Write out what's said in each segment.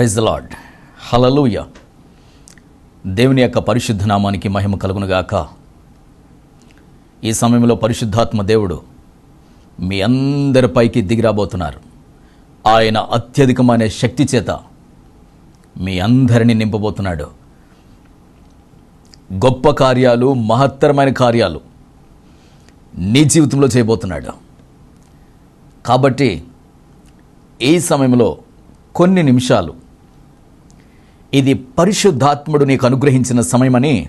Praise the Lord హలలుయ దేవుని యొక్క పరిశుద్ధ నామానికి మహిమ కలుగునుగాక ఈ సమయంలో పరిశుద్ధాత్మ దేవుడు మీ అందరిపైకి దిగిరాబోతున్నారు ఆయన అత్యధికమైన శక్తి చేత మీ అందరినీ నింపబోతున్నాడు. గొప్ప కార్యాలు మహత్తరమైన కార్యాలు నీ జీవితంలో చేయబోతున్నాడు. కాబట్టి ఈ సమయంలో కొన్ని నిమిషాలు ఇది పరిశుద్ధాత్ముడు నీకు అనుగ్రహించిన సమయమని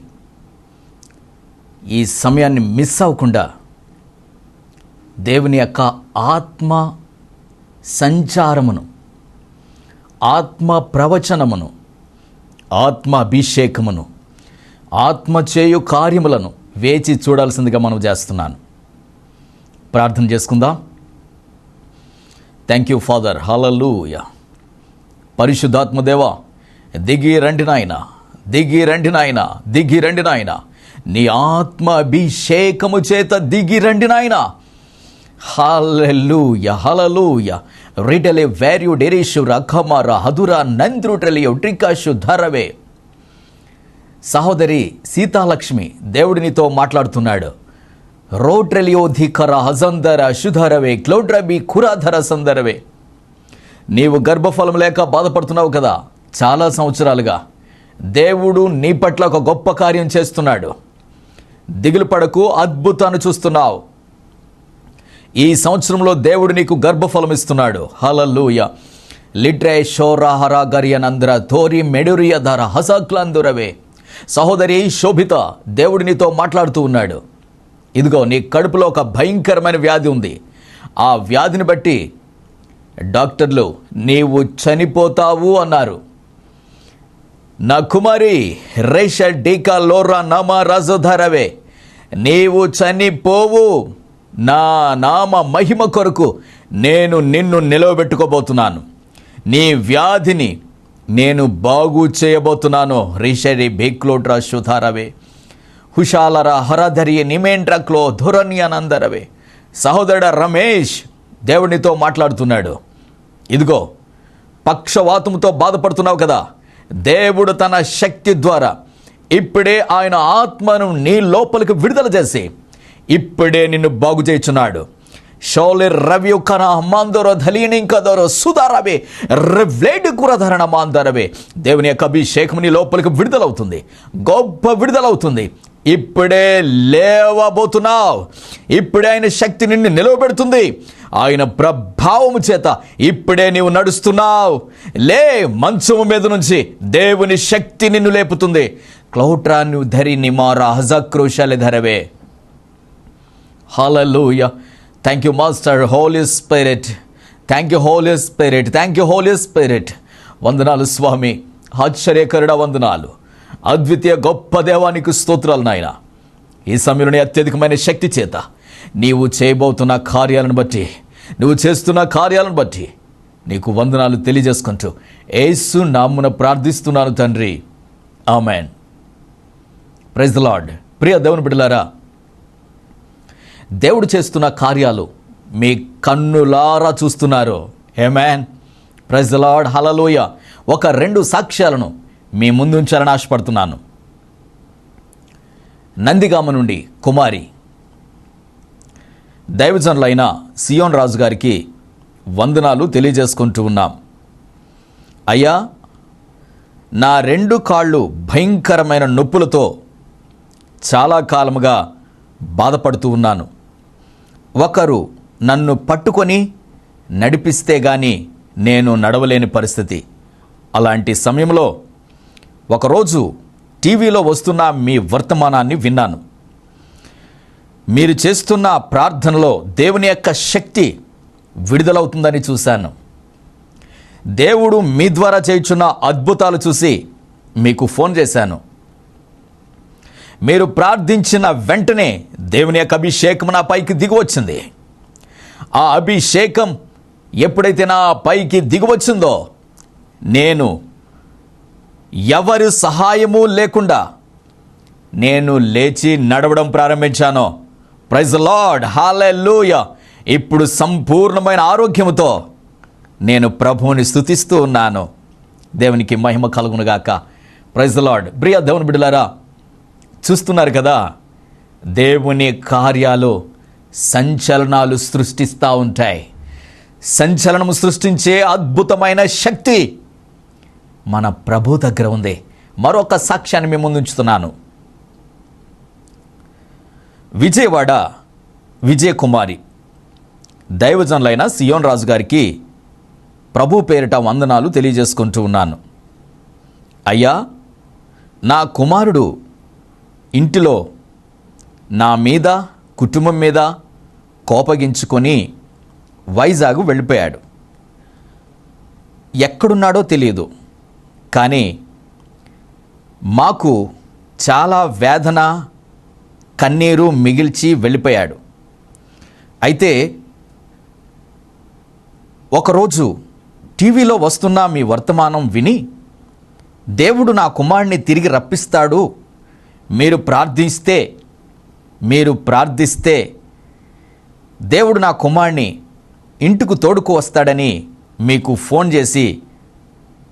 ఈ సమయాన్ని మిస్ అవ్వకుండా దేవుని యొక్క ఆత్మ సంచారమును ఆత్మ ప్రవచనమును ఆత్మ అభిషేకమును ఆత్మ చేయు కార్యములను వేచి చూడాల్సిందిగా మనం చేస్తున్నాను. ప్రార్థన చేసుకుందాం. థ్యాంక్ యూ ఫాదర్ హలలుయ పరిశుద్ధాత్మదేవా దిగి రండి నాయన దిగి రండి నాయన దిగి రండి నాయన. నీ ఆత్మ అభిషేకము చేత దిగి రండి నాయన. హలూయ హలలుయ రిటలే వేర్యు డెరీషు రఖమర హదుర నంద్రుటలియో ట్రికాషు ధరవే. సహోదరి సీతాలక్ష్మి దేవుడినితో మాట్లాడుతున్నాడు. రోట్రెలియోధికర హజందర శుధరవే క్లౌడ్రబి కురాధర సందరవే నీవు గర్భఫలం లేక బాధపడుతున్నావు కదా. చాలా సంవత్సరాలుగా దేవుడు నీ పట్ల ఒక గొప్ప కార్యం చేస్తున్నాడు. దిగులు పడకు అద్భుతాన్ని చూస్తున్నావు. ఈ సంవత్సరంలో దేవుడు నీకు గర్భఫలం ఇస్తున్నాడు. హలల్లుయ. లిట్రే షోరాహర గరియనంద్ర తోరి మెడురియ ధర హసక్లందురవే. సహోదరి శోభిత దేవుడు నీతో మాట్లాడుతూ ఉన్నాడు. ఇదిగో నీ కడుపులో ఒక భయంకరమైన వ్యాధి ఉంది. ఆ వ్యాధిని బట్టి డాక్టర్లు నీవు చనిపోతావు అన్నారు. నా కుమారి రేష డీకా లోరా నామ రాజధారవే. నీవు చనిపోవు. నా నామ మహిమ కొరకు నేను నిన్ను నిలవబెట్టుకోబోతున్నాను. నీ వ్యాధిని నేను బాగు చేయబోతున్నాను రిషరి బేక్లోట్రా సుధారవే హుషాలర హరధరి నిమేంట్రక్లో ధురణ్యనందరవే. సహోదరుడ రమేష్ దేవునితో మాట్లాడుతున్నాడు. ఇదిగో పక్షవాతంతో బాధపడుతున్నావు కదా. దేవుడు తన శక్తి ద్వారా ఇప్పుడే ఆయన ఆత్మను నీ లోపలికి విడుదల చేసి ఇప్పుడే నిన్ను బాగు చేయుచున్నాడు. షోలి రవి కన మాందరో ధలీని కదరో సుధారవే రెవ్లేడు కురధరణ మాందరవే. దేవుని యొక్క అభిషేకం నీ లోపలికి విడుదలవుతుంది. గొప్ప విడుదలవుతుంది. ఇప్పుడే లేవబోతున్నావు. ఇప్పుడే ఆయన శక్తి నిన్ను నిలవబెడుతుంది. ఆయన ప్రభావము చేత ఇప్పుడే నీవు నడుస్తున్నావు. లే మంచము మీద నుంచి దేవుని శక్తి నిన్ను లేపుతుంది. క్లౌట్రాన్ని ధరి నిమారా హజక్రోషాలి ధరవే. Hallelujah thank you master Holy Spirit thank you Holy Spirit thank you Holy Spirit వందనాలు స్వామి. ఆశ్చర్యకరుడ వందనాలు. అద్వితీయ గొప్ప దేవానికి స్తోత్రాలు నాయన. ఈ సమయంలోని అత్యధికమైన శక్తి చేత నీవు చేయబోతున్న కార్యాలను బట్టి నువ్వు చేస్తున్న కార్యాలను బట్టి నీకు వందనాలు తెలియజేసుకుంటూ ఏసు నామున ప్రార్థిస్తున్నాను తండ్రి. ఆమెన్. Praise the Lord. ప్రియ దేవుని బిడ్డలారా దేవుడు చేస్తున్న కార్యాలు మీ కన్నులారా చూస్తున్నారు. Amen praise the Lord. Hallelujah ఒక రెండు సాక్ష్యాలను మీ ముందుంచాలని ఆశపడుతున్నాను. నందిగామ నుండి కుమారి. దైవజనులైన సియోన్ రాజు గారికి వందనాలు తెలియజేసుకుంటూ ఉన్నాం. అయ్యా నా రెండు కాళ్ళు భయంకరమైన నొప్పులతో చాలా కాలముగా బాధపడుతూ ఉన్నాను. ఒకరు నన్ను పట్టుకొని నడిపిస్తే గాని నేను నడవలేని పరిస్థితి. అలాంటి సమయంలో ఒకరోజు టీవీలో వస్తున్న మీ వర్తమానాన్ని విన్నాను. మీరు చేస్తున్న ప్రార్థనలో దేవుని యొక్క శక్తి విడుదలవుతుందని చూశాను. దేవుడు మీ ద్వారా చేయుచున్న అద్భుతాలు చూసి మీకు ఫోన్ చేశాను. మీరు ప్రార్థించిన వెంటనే దేవుని యొక్క అభిషేకం నా పైకి దిగువచ్చింది. ఆ అభిషేకం ఎప్పుడైతే నా పైకి దిగువచ్చిందో నేను ఎవరి సహాయము లేకుండా నేను లేచి నడవడం ప్రారంభించాను. ప్రైజ్ లార్డ్ హాలెలూయ ఇప్పుడు సంపూర్ణమైన ఆరోగ్యముతో నేను ప్రభువుని స్థుతిస్తూ ఉన్నాను. దేవునికి మహిమ కలుగునుగాక ప్రైజ్ లార్డ్ ప్రియ దేవుని బిడ్డలారా చూస్తున్నారు కదా దేవుని కార్యాలు సంచలనాలు సృష్టిస్తూ ఉంటాయి. సంచలనము సృష్టించే అద్భుతమైన శక్తి మన ప్రభు దగ్గర ఉంది. మరొక సాక్ష్యాన్ని మీ ముందుంచుతున్నాను విజయవాడ విజయవాడ విజయకుమారి దైవజనులైన సియోన్ రాజు గారికి ప్రభు పేరిట వందనాలు తెలియజేసుకుంటూ ఉన్నాను. అయ్యా నా కుమారుడు ఇంటిలో నా మీద కుటుంబం మీద కోపగించుకొని వైజాగ్ వెళ్ళిపోయాడు. ఎక్కడున్నాడో తెలియదు. కానీ మాకు చాలా వేదన కన్నీరు మిగిల్చి వెళ్ళిపోయాడు. అయితే ఒకరోజు టీవీలో వస్తున్న మీ వర్తమానం విని దేవుడు నా కుమారుని తిరిగి రప్పిస్తాడు. మీరు ప్రార్థిస్తే మీరు ప్రార్థిస్తే దేవుడు నా కుమారుని ఇంటికి తోడుకు వస్తాడని మీకు ఫోన్ చేసి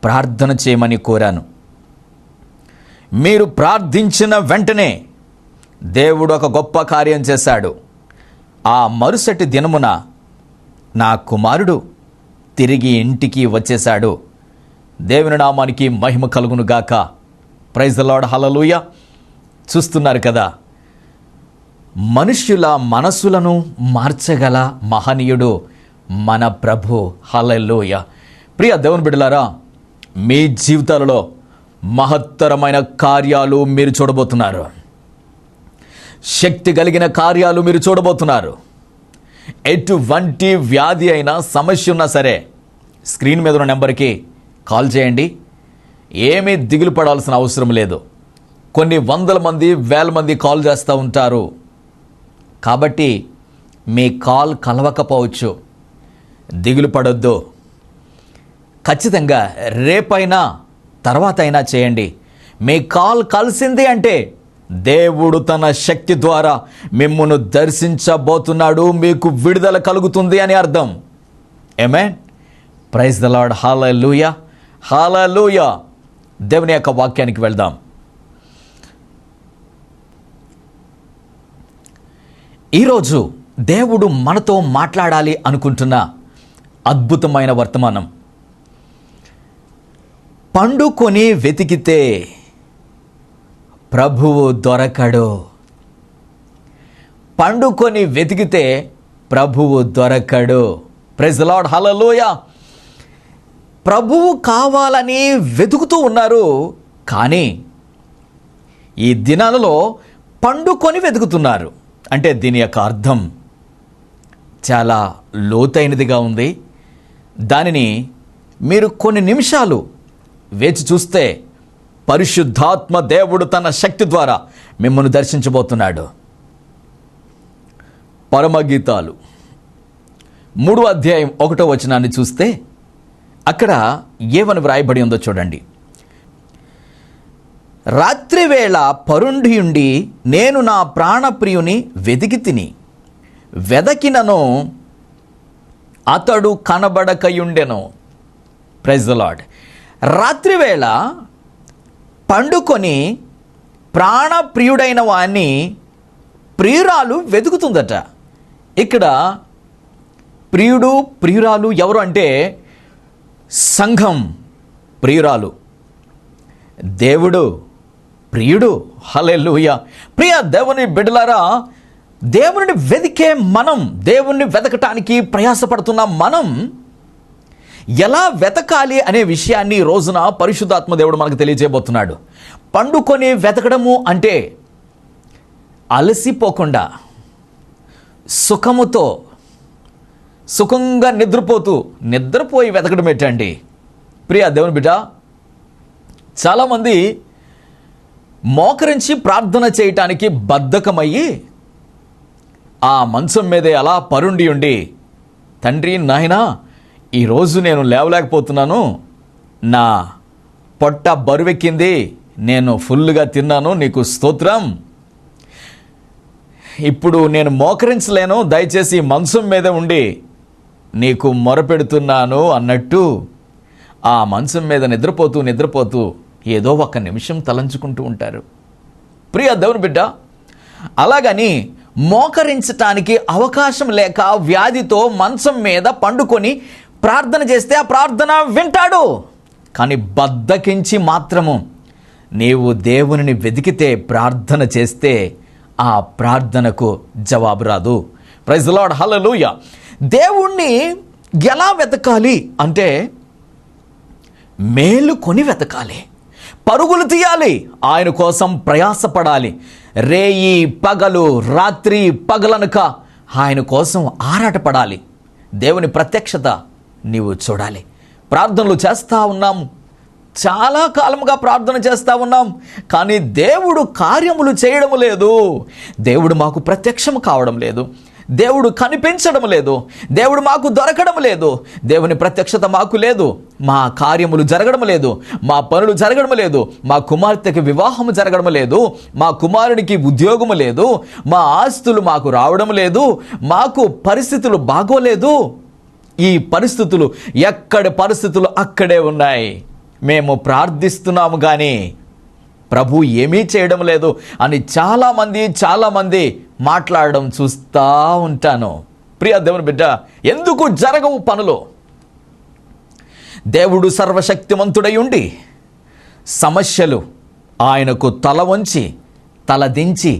ప్రార్థన చేయమని కోరాను. మీరు ప్రార్థించిన వెంటనే దేవుడు ఒక గొప్ప కార్యం చేశాడు. ఆ మరుసటి దినమున నా కుమారుడు తిరిగి ఇంటికి వచ్చేశాడు. దేవుని నామానికి మహిమ కలుగును గాక. ప్రైజ్ లాడ్ హలలుయ చూస్తున్నారు కదా మనుష్యుల మనసులను మార్చగల మహనీయుడు మన ప్రభు. హలలోయ ప్రియ దేవుని బిడ్డలారా మీ జీవితాలలో మహత్తరమైన కార్యాలు మీరు చూడబోతున్నారు. శక్తి కలిగిన కార్యాలు మీరు చూడబోతున్నారు. ఎటువంటి వ్యాధి అయినా సమస్య ఉన్నా సరే స్క్రీన్ మీద ఉన్న నెంబర్కి కాల్ చేయండి. ఏమీ దిగులు పడాల్సిన అవసరం లేదు. కొన్ని వందల మంది వేల మంది కాల్ చేస్తూ ఉంటారు. కాబట్టి మీ కాల్ కలవకపోవచ్చు. దిగులు పడొద్దు. ఖచ్చితంగా రేపైనా తర్వాత అయినా చేయండి. మీ కాల్ కలిసింది అంటే దేవుడు తన శక్తి ద్వారా మిమ్మను దర్శించబోతున్నాడు మీకు విడుదల కలుగుతుంది అని అర్థం. Amen praise the Lord hallelujah hallelujah దేవుని యొక్క వాక్యానికి వెళ్దాం. ఈరోజు దేవుడు మనతో మాట్లాడాలి అనుకుంటున్న అద్భుతమైన వర్తమానం. పండుకొని వెతికితే ప్రభువు దొరకడు. పండుకొని వెతికితే ప్రభువు దొరకడు. ప్రెజలాడ్ హలలోయ ప్రభువు కావాలని వెతుకుతూ ఉన్నారు కానీ ఈ దినాలలో పండుకొని వెతుకుతున్నారు. అంటే దీని యొక్క అర్థం చాలా లోతైనదిగా ఉంది. దానిని మీరు కొన్ని నిమిషాలు వేచి చూస్తే పరిశుద్ధాత్మ దేవుడు తన శక్తి ద్వారా మిమ్మల్ని దర్శించబోతున్నాడు. పరమగీతాలు. మూడో అధ్యాయం ఒకటో వచనాన్ని చూస్తే అక్కడ ఏమని వ్రాయబడి ఉందో చూడండి. రాత్రివేళ పరుండియుండి నేను నా ప్రాణప్రియుని వెతికి తిని వెదకినను అతడు కనబడకయుండెను. ప్రెజలాడ్ రాత్రివేళ పండుకొని ప్రాణప్రియుడైన వాణ్ణి ప్రియురాలు వెతుకుతుందట. ఇక్కడ ప్రియుడు ప్రియురాలు ఎవరు అంటే సంఘం ప్రియురాలు. దేవుడు ప్రియుడు హలెలుయ ప్రియ దేవుని బిడ్డలారా దేవుని వెతికే మనం దేవుణ్ణి వెతకటానికి ప్రయాసపడుతున్న మనం ఎలా వెతకాలి అనే విషయాన్ని రోజున పరిశుద్ధాత్మ దేవుడు మనకు తెలియజేయబోతున్నాడు. పండుకొని వెతకడము అంటే అలసిపోకుండా సుఖముతో సుఖంగా నిద్రపోతూ నిద్రపోయి వెతకడం ఏంటండి? ప్రియ దేవుని బిడ్డ చాలామంది మోకరించి ప్రార్థన చేయటానికి బద్ధకమయ్యి ఆ మంచం మీదే అలా పరుండి ఉండి తండ్రి నాయనా ఈరోజు నేను లేవలేకపోతున్నాను. నా పొట్ట బరువెక్కింది. నేను ఫుల్గా తిన్నాను. నీకు స్తోత్రం. ఇప్పుడు నేను మోకరించలేను. దయచేసి మంచం మీద ఉండి నీకు మొరపెడుతున్నాను అన్నట్టు ఆ మంచం మీద నిద్రపోతూ నిద్రపోతూ ఏదో ఒక నిమిషం తలంచుకుంటూ ఉంటారు. ప్రియ దేవుని బిడ్డ అలాగని మోకరించటానికి అవకాశం లేక వ్యాధితో మంచం మీద పండుకొని ప్రార్థన చేస్తే ఆ ప్రార్థన వింటాడు. కానీ బద్దకించి మాత్రము నీవు దేవునిని వెతికితే ప్రార్థన చేస్తే ఆ ప్రార్థనకు జవాబు రాదు. ప్రైజ్ లాడ్ దేవుణ్ణి ఎలా వెతకాలి అంటే మేలు కొని వెతకాలి. పరుగులు తీయాలి. ఆయన కోసం ప్రయాసపడాలి. రేయి పగలు రాత్రి పగలనుక ఆయన కోసం ఆరాటపడాలి. దేవుని ప్రత్యక్షత నీవు చూడాలి. ప్రార్థనలు చేస్తూ ఉన్నాము చాలా కాలముగా ప్రార్థన చేస్తూ ఉన్నాం. కానీ దేవుడు కార్యములు చేయడం లేదు. దేవుడు మాకు ప్రత్యక్షం కావడం లేదు. దేవుడు కనిపించడం లేదు. దేవుడు మాకు దొరకడం లేదు. దేవుని ప్రత్యక్షత మాకు లేదు. మా కార్యములు జరగడం లేదు. మా పనులు జరగడం లేదు. మా కుమార్తెకి వివాహం జరగడం లేదు. మా కుమారునికి ఉద్యోగము లేదు. మా ఆస్తులు మాకు రావడం లేదు. మాకు పరిస్థితులు బాగోలేదు. ఈ పరిస్థితులు ఎక్కడి పరిస్థితులు అక్కడే ఉన్నాయి. మేము ప్రార్థిస్తున్నాము కానీ ప్రభు ఏమీ చేయడం లేదు అని చాలామంది చాలామంది మాట్లాడడం చూస్తూ ఉంటాను. ప్రియ దేవుని బిడ్డ ఎందుకు జరగవు పనులు? దేవుడు సర్వశక్తిమంతుడై ఉండి సమస్యలు ఆయనకు తల వంచి తల దించి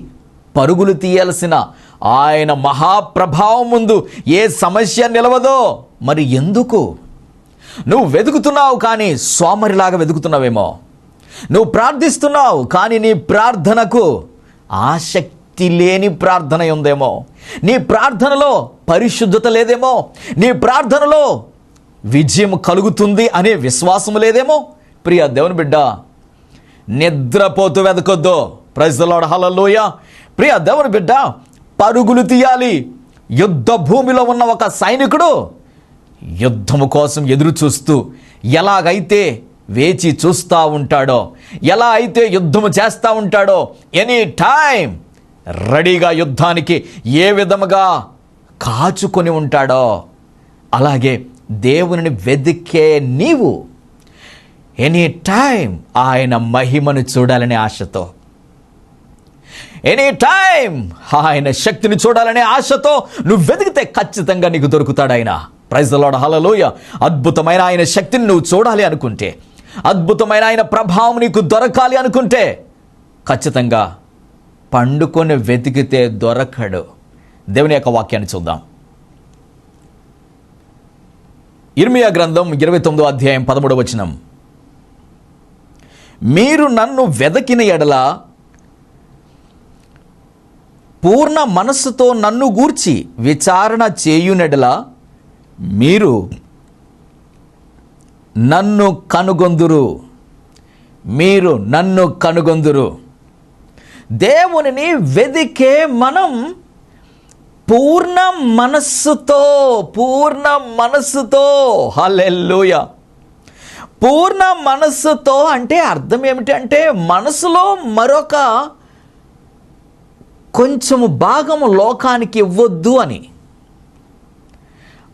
పరుగులు తీయాల్సిన ఆయన మహాప్రభావం ముందు ఏ సమస్య నిలవదో మరి ఎందుకు? నువ్వు వెతుకుతున్నావు కానీ సోమరిలాగా వెతుకుతున్నావేమో. నువ్వు ప్రార్థిస్తున్నావు కానీ నీ ప్రార్థనకు ఆసక్తి లేని ప్రార్థన ఉందేమో. నీ ప్రార్థనలో పరిశుద్ధత లేదేమో. నీ ప్రార్థనలో విజయం కలుగుతుంది అనే విశ్వాసం లేదేమో. ప్రియ దేవుని బిడ్డ నిద్రపోతూ వెతకొద్దు. ప్రజలోడ హలలోయ ప్రియ దేవుని బిడ్డ పరుగులు తీయాలి. యుద్ధ భూమిలో ఉన్న ఒక సైనికుడు యుద్ధము కోసం ఎదురు చూస్తూ ఎలాగైతే వేచి చూస్తూ ఉంటాడో ఎలా అయితే యుద్ధము చేస్తూ ఉంటాడో ఎనీ టైం రెడీగా యుద్ధానికి ఏ విధముగా కాచుకొని ఉంటాడో అలాగే దేవుని వెతికే నీవు ఎనీ టైం ఆయన మహిమను చూడాలనే ఆశతో ఎనీ టైం ఆయన శక్తిని చూడాలనే ఆశతో నువ్వు వెతికితే ఖచ్చితంగా నీకు దొరుకుతాడు ఆయన. ప్రైజ్లోడ హలలోయ అద్భుతమైన ఆయన శక్తిని నువ్వు చూడాలి అనుకుంటే అద్భుతమైన ఆయన ప్రభావం నీకు దొరకాలి అనుకుంటే ఖచ్చితంగా పండుకొని వెతికితే దొరకడు. దేవుని యొక్క వాక్యాన్ని చూద్దాం. ఇర్మియా గ్రంథం ఇరవై తొమ్మిదో అధ్యాయం పదమూడవ వచనం. మీరు నన్ను వెదకిన ఎడల పూర్ణ మనస్సుతో నన్ను గూర్చి విచారణ చేయునెడల మీరు నన్ను కనుగొందురు. మీరు నన్ను కనుగొందురు. దేవునిని వెదికే మనం పూర్ణ మనస్సుతో పూర్ణ మనస్సుతో హలెల్లుయ. పూర్ణ మనస్సుతో అంటే అర్థం ఏమిటంటే మనసులో మరొక కొంచెము భాగము లోకానికి ఇవ్వద్దు అని.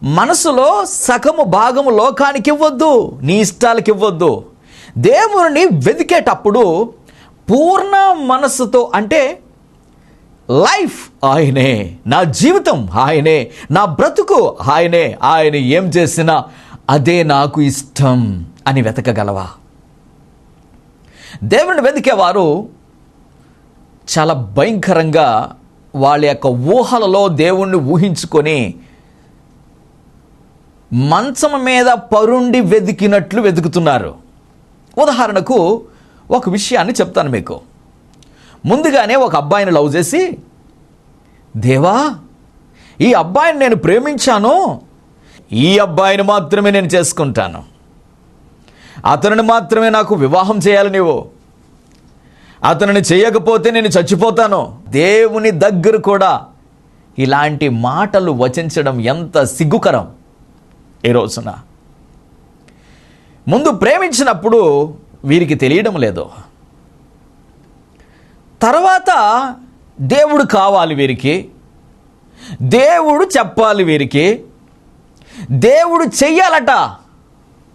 మనసులో సగము భాగము లోకానికి ఇవ్వద్దు నీ ఇష్టాలకి ఇవ్వద్దు దేవుని వెతికేటప్పుడు పూర్ణ మనస్సుతో అంటే లైఫ్ ఆయనే నా జీవితం ఆయనే నా బ్రతుకు ఆయనే ఆయన ఏం చేసినా అదే నాకు ఇష్టం అని వెతకగలవా? దేవుని వెతికేవారు చాలా భయంకరంగా వాళ్ళ యొక్క ఊహలలో దేవుణ్ణి ఊహించుకొని మంచం మీద పరుండి వెతికినట్లు వెతుకుతున్నారు ఉదాహరణకు ఒక విషయాన్ని చెప్తాను మీకు. ముందుగానే ఒక అబ్బాయిని లవ్ చేసి దేవా ఈ అబ్బాయిని నేను ప్రేమించాను. ఈ అబ్బాయిని మాత్రమే నేను చేసుకుంటాను. అతనిని మాత్రమే నాకు వివాహం చేయాలి నీవు. అతనిని చేయకపోతే నేను చచ్చిపోతాను. దేవుని దగ్గర కూడా ఇలాంటి మాటలు వచించడం ఎంత సిగ్గుకరం. ఈ రోజున? ముందు ప్రేమించినప్పుడు వీరికి తెలియడం లేదు. తర్వాత దేవుడు కావాలి వీరికి. దేవుడు చెప్పాలి వీరికి. దేవుడు చెయ్యాలట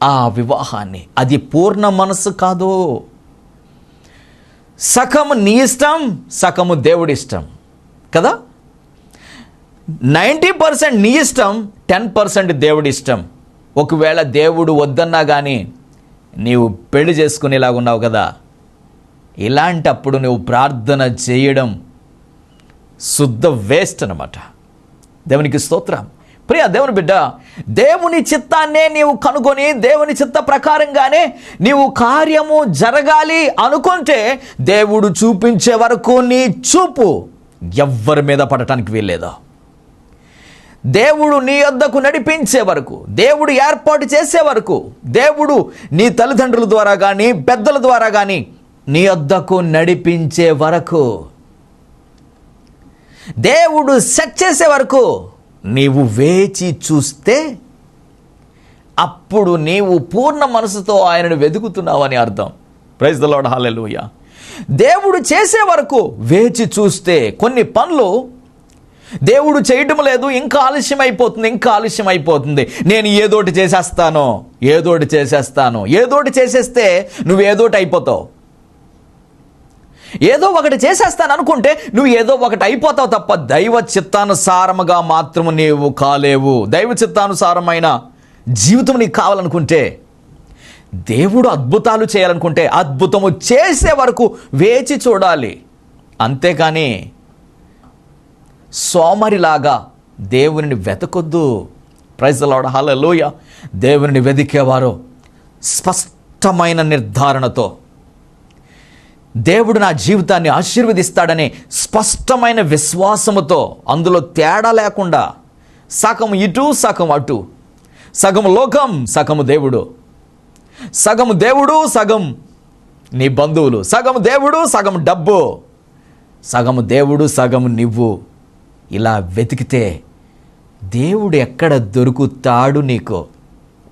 ఆ వివాహాన్ని. అది పూర్ణ మనస్సు కాదు. సకము నీ ఇష్టం సకము దేవుడి ఇష్టం. కదా? నైంటీ పర్సెంట్ నీ ఇష్టం టెన్ పర్సెంట్ దేవుడి ఇష్టం. ఒకవేళ దేవుడు వద్దన్నా కానీ నీవు పెళ్ళి చేసుకునేలాగా ఉన్నావు కదా. ఇలాంటప్పుడు నువ్వు ప్రార్థన చేయడం శుద్ధ వేస్ట్ అనమాట దేవునికి స్తోత్రం. ప్రియ దేవుని బిడ్డ దేవుని చిత్తాన్నే నీవు కనుగొని దేవుని చిత్త ప్రకారంగానే నీవు కార్యము జరగాలి అనుకుంటే దేవుడు చూపించే వరకు నీ చూపు ఎవ్వరి మీద పడటానికి వీల్లేదు. దేవుడు నీ వద్దకు నడిపించే వరకు దేవుడు ఏర్పాటు చేసే వరకు దేవుడు నీ తల్లిదండ్రుల ద్వారా కానీ పెద్దల ద్వారా కానీ నీ వద్దకు నడిపించే వరకు. దేవుడు సెట్ చేసే వరకు నీవు వేచి చూస్తే అప్పుడు నీవు పూర్ణ మనసుతో ఆయనను వెతుకుతున్నావని అర్థం. ప్రైజ్ ద లాడ్ హాలెలూయ దేవుడు చేసే వరకు వేచి చూస్తే కొన్ని పనులు దేవుడు చేయటం లేదు ఇంకా ఆలస్యం అయిపోతుంది ఇంకా ఆలస్యం అయిపోతుంది నేను ఏదోటి చేసేస్తాను ఏదోటి చేసేస్తాను ఏదోటి చేసేస్తే నువ్వు ఏదోటి అయిపోతావు. ఏదో ఒకటి చేసేస్తాను అనుకుంటే నువ్వు ఏదో ఒకటి అయిపోతావు తప్ప దైవ చిత్తానుసారముగా మాత్రము నీవు కాలేవు. దైవ చిత్తానుసారమైన జీవితం నీకు కావాలనుకుంటే దేవుడు అద్భుతాలు చేయాలనుకుంటే అద్భుతము చేసే వరకు వేచి చూడాలి. అంతేకాని సోమరిలాగా దేవునిని వెతకొద్దు. ప్రైజలాడ హలలోయ హల్లెలూయా దేవునిని వెతికేవారు స్పష్టమైన నిర్ధారణతో. దేవుడు నా జీవితాన్ని ఆశీర్వదిస్తాడనే స్పష్టమైన విశ్వాసముతో అందులో తేడా లేకుండా సగం ఇటు సగం అటు సగం లోకం సగము దేవుడు సగం దేవుడు సగం నీ బంధువులు సగం దేవుడు సగం డబ్బు సగము దేవుడు సగం నువ్వు. ఇలా వెతికితే దేవుడు ఎక్కడ దొరుకుతాడు నీకు?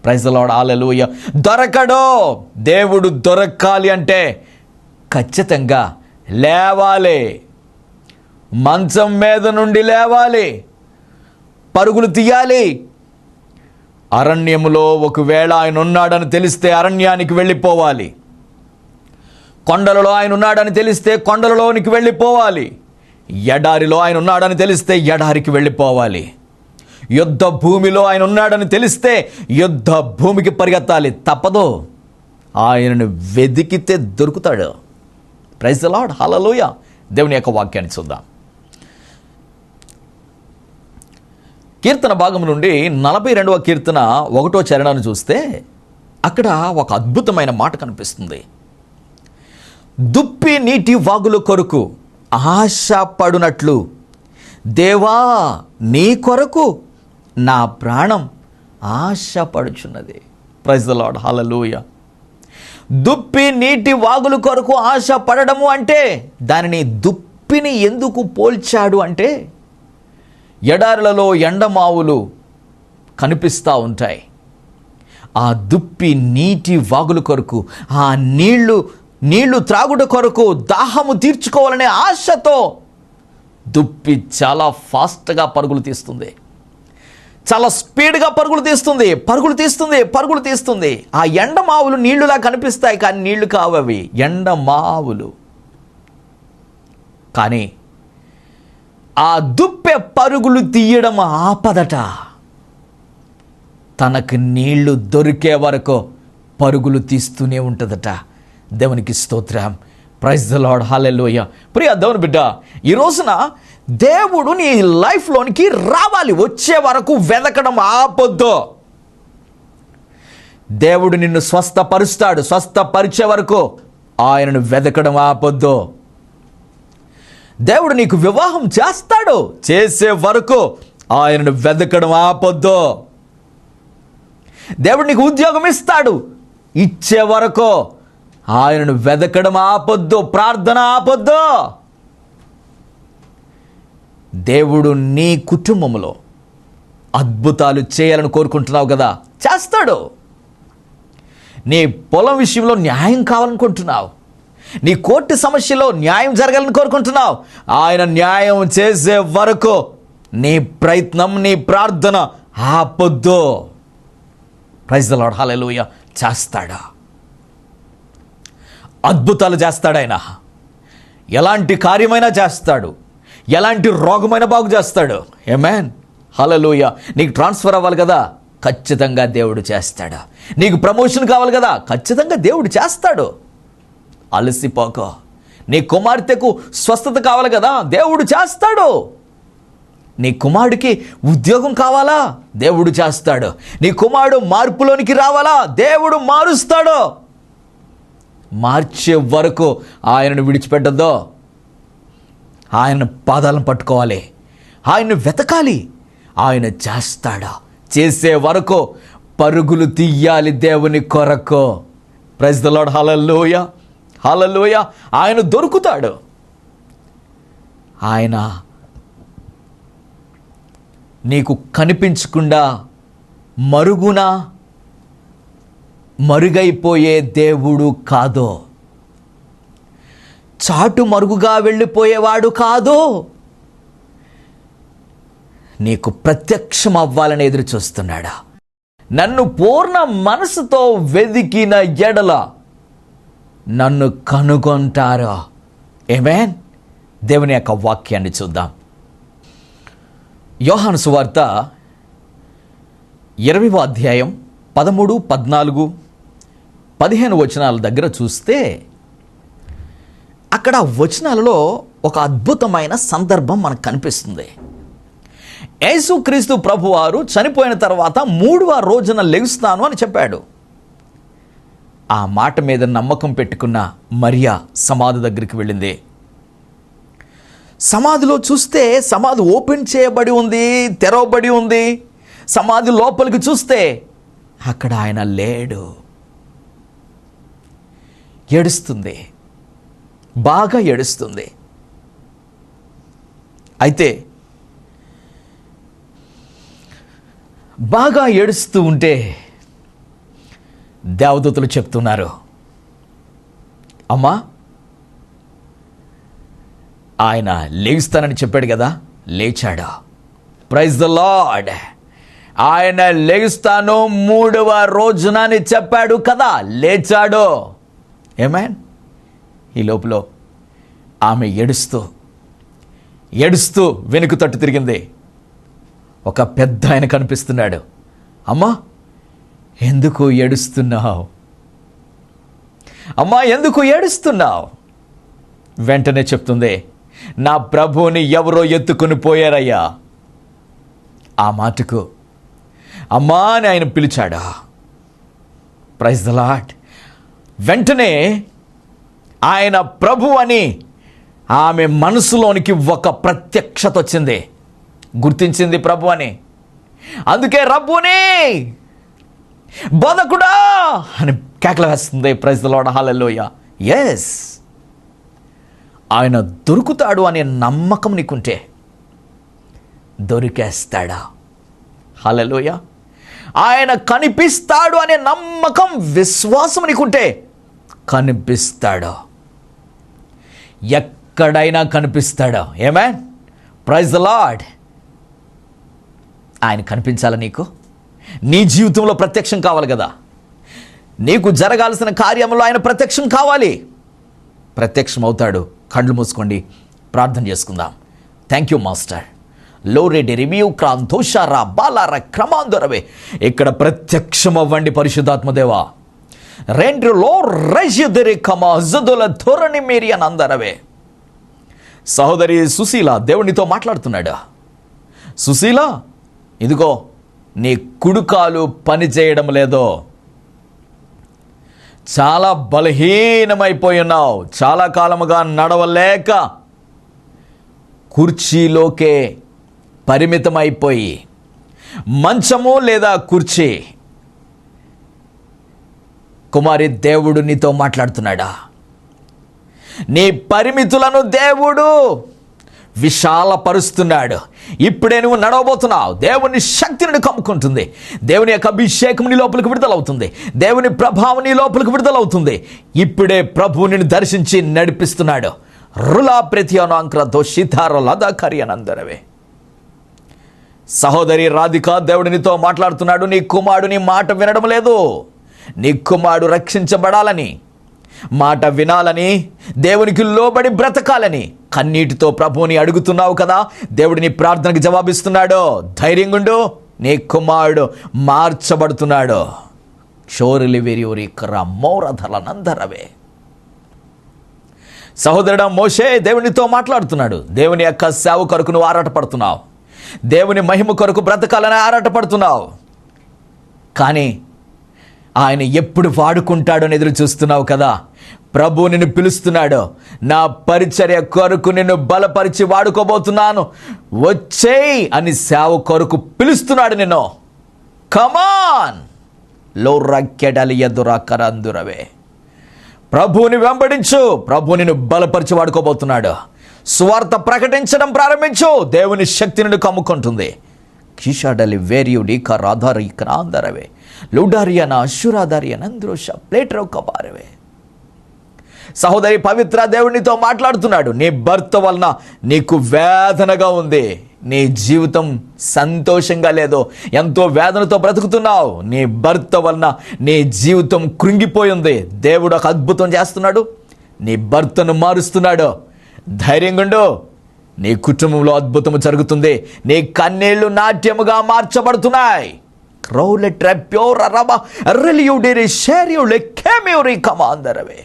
ప్రైజలాడు ఆలలుయ దొరకడో! దేవుడు దొరకాలి అంటే ఖచ్చితంగా లేవాలి. మంచం మీద నుండి లేవాలి. పరుగులు తీయాలి. అరణ్యములో ఒకవేళ ఆయన ఉన్నాడని తెలిస్తే అరణ్యానికి వెళ్ళిపోవాలి. కొండలలో ఆయన ఉన్నాడని తెలిస్తే కొండలలోనికి వెళ్ళిపోవాలి. ఎడారిలో ఆయన ఉన్నాడని తెలిస్తే ఎడారికి వెళ్ళిపోవాలి. యుద్ధ భూమిలో ఆయన ఉన్నాడని తెలిస్తే యుద్ధ భూమికి పరిగెత్తాలి. తప్పదు. ఆయనను వెదికితే దొరుకుతాడు. ప్రైజ్ లాడ్ హలలోయ దేవుని యొక్క వాక్యాన్ని చూద్దాం. కీర్తన భాగం నుండి నలభై రెండవ కీర్తన ఒకటో చరణాన్ని చూస్తే అక్కడ ఒక అద్భుతమైన మాట కనిపిస్తుంది. దుప్పి నీటి వాగుల కొరకు ఆశపడునట్లు. దేవా నీ కొరకు నా ప్రాణం ఆశపడుచున్నది. ప్రైజ్ ద లాడ్ హలలుయ దుప్పి నీటి వాగుల కొరకు ఆశ పడడము అంటే దానిని దుప్పిని ఎందుకు పోల్చాడు అంటే ఎడారులలో ఎండమావులు కనిపిస్తూ ఉంటాయి. ఆ దుప్పి నీటి వాగుల కొరకు ఆ నీళ్ళు నీళ్ళు త్రాగుట కొరకు దాహము తీర్చుకోవాలనే ఆశతో దుప్పి చాలా ఫాస్ట్గా పరుగులు తీస్తుంది. చాలా స్పీడ్గా పరుగులు తీస్తుంది. పరుగులు తీస్తుంది పరుగులు తీస్తుంది. ఆ ఎండమావులు నీళ్ళులా కనిపిస్తాయి కానీ నీళ్ళు కావవి. ఎండమావులు కానీ ఆ దుప్పె పరుగులు తీయడం ఆపదట. తనకు నీళ్ళు దొరికే వరకు పరుగులు తీస్తూనే ఉంటుందట. దేవునికి స్తోత్రం. ప్రైజ్ ద లాడ్ హాలెల్లోయ ప్రియ దేవుని బిడ్డ ఈ రోజున దేవుడు నీ లైఫ్లోనికి రావాలి వచ్చే వరకు వెదకడం ఆపొద్దు. దేవుడు నిన్ను స్వస్థపరుస్తాడు స్వస్థపరిచే వరకు ఆయనను వెదకడం ఆపొద్దు. దేవుడు నీకు వివాహం చేస్తాడు చేసే వరకు ఆయనను వెదకడం ఆపొద్దు. దేవుడు నీకు ఉద్యోగం ఇస్తాడు ఇచ్చే వరకు ఆయనను వెదకడం ఆపొద్దు ప్రార్థన ఆపొద్దు. దేవుడు నీ కుటుంబంలో అద్భుతాలు చేయాలని కోరుకుంటున్నావు కదా? చేస్తాడు. నీ పొలం విషయంలో న్యాయం కావాలనుకుంటున్నావు. నీ కోర్టు సమస్యలో న్యాయం జరగాలని కోరుకుంటున్నావు. ఆయన న్యాయం చేసే వరకు నీ ప్రయత్నం నీ ప్రార్థన ఆపొద్దు. ప్రైజ్ ద హాలూయ చేస్తాడా? అద్భుతాలు చేస్తాడు ఆయన. ఎలాంటి కార్యమైనా చేస్తాడు. ఎలాంటి రోగమైనా బాగు చేస్తాడు. ఏమేన్ హలలోయ నీకు ట్రాన్స్ఫర్ అవ్వాలి కదా? ఖచ్చితంగా దేవుడు చేస్తాడు. నీకు ప్రమోషన్ కావాలి కదా? ఖచ్చితంగా దేవుడు చేస్తాడు. అలసిపోక. నీ కుమార్తెకు స్వస్థత కావాలి కదా? దేవుడు చేస్తాడు. నీ కుమారుడికి ఉద్యోగం కావాలా? దేవుడు చేస్తాడు. నీ కుమారుడు మార్పులోనికి రావాలా? దేవుడు మారుస్తాడు. మార్చే వరకు ఆయనను విడిచిపెట్టద్దో. ఆయన పాదాలను పట్టుకోవాలి. ఆయన్ను వెతకాలి. ఆయన చేస్తాడా? చేసే వరకు పరుగులు తీయాలి దేవుని కొరకు. ప్రైజ్ ద లార్డ్ హలలోయ హలలోయ ఆయన దొరుకుతాడు. ఆయన నీకు కనిపించకుండా మరుగున? మరుగైపోయే దేవుడు కాదో? చాటు మరుగుగా వెళ్ళిపోయేవాడు కాదో? నీకు ప్రత్యక్షం అవ్వాలని ఎదురు చూస్తున్నాడా? నన్ను పూర్ణ మనసుతో వెదికిన ఎడల నన్ను కనుగొంటారా? ఏమేన్ దేవుని యొక్క వాక్యాన్ని చూద్దాం. యోహాను సువార్త ఇరవై అధ్యాయం పదమూడు పద్నాలుగు పదిహేను వచనాల దగ్గర చూస్తే అక్కడ వచనాలలో ఒక అద్భుతమైన సందర్భం మనకు కనిపిస్తుంది. యేసుక్రీస్తు ప్రభువారు చనిపోయిన తర్వాత మూడవ రోజున లెగుస్తాను అని చెప్పాడు. ఆ మాట మీద నమ్మకం పెట్టుకున్న మరియా సమాధి దగ్గరికి వెళ్ళింది. సమాధిలో చూస్తే సమాధి ఓపెన్ చేయబడి ఉంది తెరవబడి ఉంది. సమాధి లోపలికి చూస్తే అక్కడ ఆయన లేడు. ఏడుస్తుంది. బాగా ఏడుస్తుంది. అయితే బాగా ఏడుస్తూ ఉంటే దేవదూతలు చెప్తున్నారు అమ్మా ఆయన లేస్తానని చెప్పాడు కదా లేచాడు? ప్రైజ్ ద లార్డ్ ఆయన లేస్తాను మూడవ రోజున అని చెప్పాడు కదా లేచాడు. ఏమాన్ ఈ లోపల ఆమె ఏడుస్తూ ఏడుస్తూ వెనుక తట్టు తిరిగింది. ఒక పెద్ద ఆయన కనిపిస్తున్నాడు. అమ్మా ఎందుకు ఏడుస్తున్నావు? అమ్మా ఎందుకు ఏడుస్తున్నావు? వెంటనే చెప్తుంది నా ప్రభువుని ఎవరో ఎత్తుకుని పోయారయ్యా. ఆ మాటకు అమ్మా అని ఆయన పిలిచాడా. ప్రైజ్ ద లాట్ వెంటనే ఆయన ప్రభు అని ఆమె మనసులోనికి ఒక ప్రత్యక్షత వచ్చింది. గుర్తించింది ప్రభు అని. అందుకే రబ్బుని బోధకుడా అని కేకల వేస్తుంది. ప్రజలోడ హాలలోయ ఎస్ ఆయన దొరుకుతాడు అనే నమ్మకం నీకుంటే దొరికేస్తాడా? హాలలోయ ఆయన కనిపిస్తాడు అనే నమ్మకం విశ్వాసం నీకుంటే కనిపిస్తాడు? ఎక్కడైనా కనిపిస్తాడు? ఏమే ప్రైజ్ ద లాడ్ ఆయన కనిపించాలా నీకు? నీ జీవితంలో ప్రత్యక్షం కావాలి కదా. నీకు జరగాల్సిన కార్యంలో ఆయన ప్రత్యక్షం కావాలి. ప్రత్యక్షం అవుతాడు కళ్ళు మూసుకోండి. ప్రార్థన చేసుకుందాం. థ్యాంక్ యూ మాస్టర్ లోరెడ్డి రివ్యూ క్రాంతోషారా బాలార క్రమాంధరవే. ఇక్కడ ప్రత్యక్షం అవ్వండి పరిశుద్ధాత్మదేవా. రెండు లో జదుల ధోరణి మీరి అని అందరవే. సహోదరి సుశీల దేవునితో మాట్లాడుతున్నాడు. సుశీల ఇదిగో నీ కుడుకాలు పని చేయడం లేదో. చాలా బలహీనమైపోయి ఉన్నావు. చాలా కాలముగా నడవలేక కుర్చీలోకే పరిమితమైపోయి. మంచము లేదా కుర్చీ? కుమారి దేవుడు నీతో మాట్లాడుతున్నాడా? నీ పరిమితులను దేవుడు విశాలపరుస్తున్నాడు. ఇప్పుడే నువ్వు నడవబోతున్నావు. దేవుని శక్తిని కమ్ముకుంటుంది. దేవుని యొక్క అభిషేకం నీ లోపలికి విడుదలవుతుంది. దేవుని ప్రభావం నీ లోపలికి విడుదలవుతుంది. ఇప్పుడే ప్రభువు నిన్ను దర్శించి నడిపిస్తున్నాడు. రులా ప్రతి ప్రత్యానాంక్ర దోషితార లదాకరి అనందరవే సహోదరి రాధిక దేవుడినితో మాట్లాడుతున్నాడు. నీ కుమారుడు నీ మాట వినడం లేదు. నీ కుమారుడు రక్షించబడాలని. మాట వినాలని దేవునికి లోబడి బ్రతకాలని. కన్నీటితో ప్రభువుని అడుగుతున్నావు కదా దేవుడు నీ ప్రార్థనకి జవాబిస్తున్నాడు. ధైర్యంగుండు నీ కుమారుడు మార్చబడుతున్నాడు. క్షోరిలి వెరియూరి మౌరధలనందరవే సహోదరుడు మోషే దేవునితో మాట్లాడుతున్నాడు. దేవుని యొక్క సేవ కొరకు నువ్వు ఆరాటపడుతున్నావు. దేవుని మహిమ కొరకు బ్రతకాలని ఆరాటపడుతున్నావు. కానీ ఆయన ఎప్పుడు వాడుకుంటాడో ఎదురు చూస్తున్నావు కదా? ప్రభు నిన్ను పిలుస్తున్నాడు. నా పరిచర్య కొరకు నిన్ను బలపరిచి వాడుకోబోతున్నాను. వచ్చేయి అని సేవ కొరకు పిలుస్తున్నాడు నిన్ను. కమాన్లో రక్కెడలి ఎదురాకరందురవే ప్రభువుని వెంబడించు. ప్రభు నిన్ను బలపరిచి వాడుకోబోతున్నాడు. స్వార్థ ప్రకటించడం ప్రారంభించు. దేవుని శక్తి కమ్ముకుంటుంది. కిషాడలి వేర్యుడి కరాధార ఇకరాందరవే ಲೌಡಾರಿಯನ అశురాధారియన ಅಂದ್ರೋಷ ప్లేట్రో ಕಬಾರವೆ సహోదరి పవిత్ర దేవునితో మాట్లాడుతున్నాడు. నీ భర్త వలన నీకు వేదనగా ఉంది. నీ జీవితం సంతోషంగా లేదు ఎంతో వేదనతో బ్రతుకుతున్నావు. నీ భర్త వలన నీ జీవితం కృంగిపోయింది దేవుడు ఒక అద్భుతం చేస్తున్నాడు. నీ భర్తను మారుస్తున్నాడు. ధైర్యంగుండు నీ కుటుంబంలో అద్భుతము జరుగుతుంది. నీ కన్నీళ్ళు నాట్యముగా మార్చబడుతున్నాయి. క్రౌలెట్ రెప్యోర రమ రెలియుడిరి షేరియుడి కేమియురి కమాందరవే.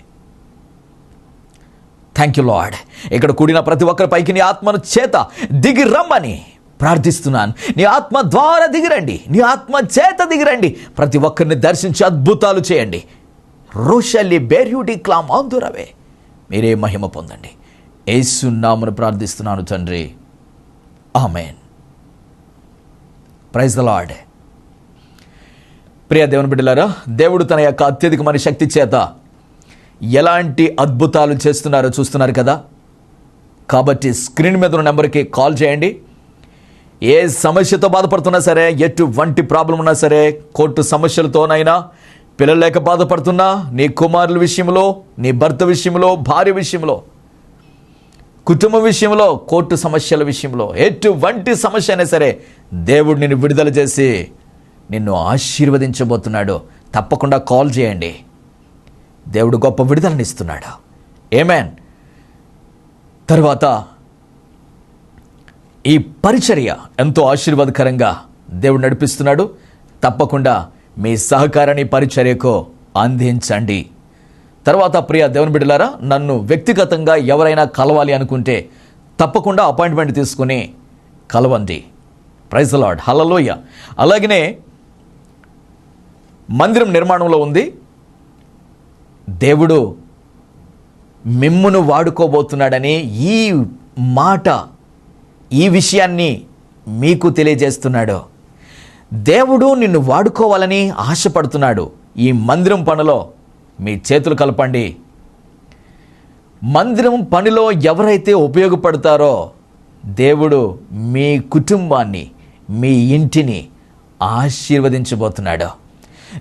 థ్యాంక్ యూ లాడ్ ఇక్కడ కూడిన ప్రతి ఒక్కరి పైకి నీ ఆత్మను చేత దిగి రమ్మని ప్రార్థిస్తున్నాను. నీ ఆత్మ ద్వారా దిగిరండి. నీ ఆత్మ చేత దిగిరండి. ప్రతి ఒక్కరిని దర్శించి అద్భుతాలు చేయండి. రోషల్లి బేర్యూటి క్లామ్ ఆందురవే మీరే మహిమ పొందండి. ఏసున్నామని ప్రార్థిస్తున్నాను తండ్రి. ఆమెన్. ప్రైజ్ ద లాడ్ ప్రియ దేవుని బిడ్డలారా దేవుడు తన యొక్క అత్యధికమైన శక్తి చేత ఎలాంటి అద్భుతాలు చేస్తున్నారో చూస్తున్నారు కదా? కాబట్టి స్క్రీన్ మీద ఉన్న నెంబర్కి కాల్ చేయండి. ఏ సమస్యతో బాధపడుతున్నా సరే ఎటువంటి ప్రాబ్లం ఉన్నా సరే కోర్టు సమస్యలతోనైనా పిల్లలు లేక బాధపడుతున్నా నీ కుమారుల విషయంలో నీ భర్త విషయంలో భార్య విషయంలో కుటుంబ విషయంలో కోర్టు సమస్యల విషయంలో ఎటువంటి సమస్య అయినా సరే దేవుడు నిన్ను విడుదల చేసి నిన్ను ఆశీర్వదించబోతున్నాడు. తప్పకుండా కాల్ చేయండి. దేవుడు గొప్ప విడుదలనిస్తున్నాడు ఏమేన్ తర్వాత ఈ పరిచర్య ఎంతో ఆశీర్వాదకరంగా దేవుడు నడిపిస్తున్నాడు. తప్పకుండా మీ సహకారాన్ని పరిచర్యకు అందించండి. తర్వాత ప్రియ దేవుని బిడ్డలారా నన్ను వ్యక్తిగతంగా ఎవరైనా కలవాలి అనుకుంటే తప్పకుండా అపాయింట్మెంట్ తీసుకుని కలవండి. ప్రైజ్ లాడ్ హలలోయ అలాగనే మందిరం నిర్మాణంలో ఉంది. దేవుడు మిమ్మును వాడుకోబోతున్నాడని ఈ మాట ఈ విషయాన్ని మీకు తెలియజేస్తున్నాడు. దేవుడు నిన్ను వాడుకోవాలని ఆశపడుతున్నాడు ఈ మందిరం పనిలో. మీ చేతులు కలపండి. మందిరం పనిలో ఎవరైతే ఉపయోగపడతారో దేవుడు మీ కుటుంబాన్ని మీ ఇంటిని ఆశీర్వదించబోతున్నాడు.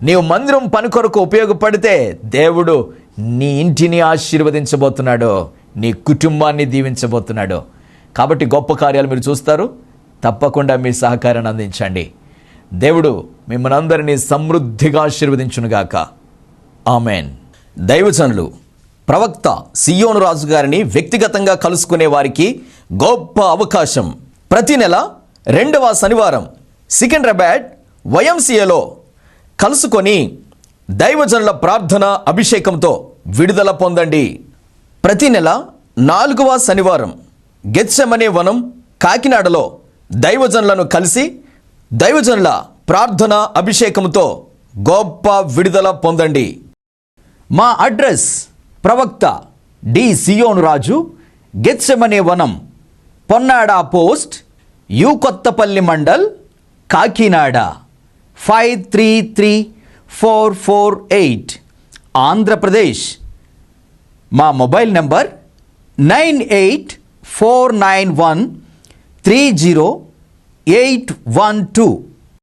నీవు మందిరం పని కొరకు ఉపయోగపడితే దేవుడు నీ ఇంటిని ఆశీర్వదించబోతున్నాడు నీ కుటుంబాన్ని దీవించబోతున్నాడు. కాబట్టి గొప్ప కార్యాలు మీరు చూస్తారు. తప్పకుండా మీ సహకారాన్ని అందించండి. దేవుడు మిమ్మల్ని అందరినీ సమృద్ధిగా ఆశీర్వదించునుగాక. ఆమెన్. దైవజనులు ప్రవక్త సియోను రాజు గారిని వ్యక్తిగతంగా కలుసుకునే వారికి గొప్ప అవకాశం. ప్రతి నెల రెండవ శనివారం సికింద్రాబాద్ వైఎంసీఏలో కలుసుకొని దైవజనుల ప్రార్థన అభిషేకంతో విడుదల పొందండి. ప్రతి నెల నాలుగవ శనివారం గెచ్చమనే వనం కాకినాడలో దైవజనులను కలిసి దైవజనుల ప్రార్థన అభిషేకంతో గొప్ప విడుదల పొందండి. మా అడ్రస్ ప్రవక్త డి సియోను రాజు గెత్సెమనే వనం Ponnada post U Kothapalli mandal Kakinada. Five three three four four eight Andhra Pradesh. మా mobile number nine eight four nine one three zero eight one two